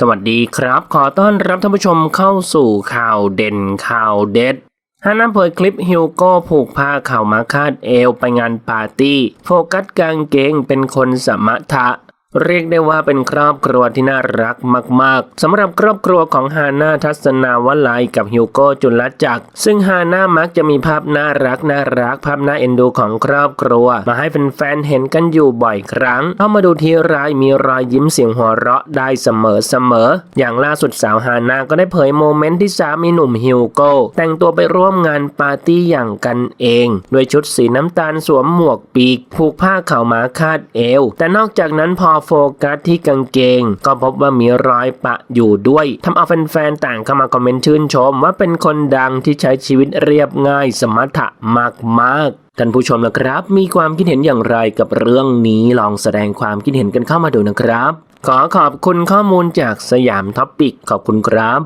สวัสดีครับ ขอต้อนรับท่านผู้ชมเข้าสู่ข่าวเด่นข่าวเด็ดฮานาเผยคลิปฮิวโก้ผูกผ้าข่ามาคาดเอวไปงานปาร์ตี้ โฟกัสกางเกงเป็นคนสมถะ เรียกได้ว่าเป็นครอบครัวที่น่ารักมาก ๆสำหรับครอบครัวของฮาน่าทัศนาวลัยกับฮิวโก้จุลจักร ซึ่งฮาน่ามักจะมีภาพน่ารักน่ารักภาพน่าเอ็นดูของครอบครัว มาให้แฟนๆเห็นกันอยู่บ่อยครั้งเข้ามาดูทีไรมีรอยยิ้มเสียงหัวเราะได้เสมอเสมอๆอย่างล่าสุดสาวฮาน่าก็ได้เผยโมเมนต์ที่สามีหนุ่มฮิวโก้แต่งตัวไปร่วมงานปาร์ตี้อย่างกันเองด้วยชุดสีน้ำตาลสวมหมวกปีกผูกผ้าเข่าวม้าคาดเอว แต่นอกจากนั้นพอโฟกัสที่กางเกง ก็พบว่ามีรอยปะอยู่ด้วยทำเอาแฟนๆต่างเข้ามาคอมเมนต์ชื่นชม ว่าเป็นคนดังที่ใช้ชีวิตเรียบง่ายสมถะมากๆท่านผู้ชมนะครับ มีความคิดเห็นอย่างไรกับเรื่องนี้ลองแสดงความคิดเห็นกันเข้ามาดูนะครับ ขอขอบคุณข้อมูลจากสยามท็อปปิกขอบคุณครับ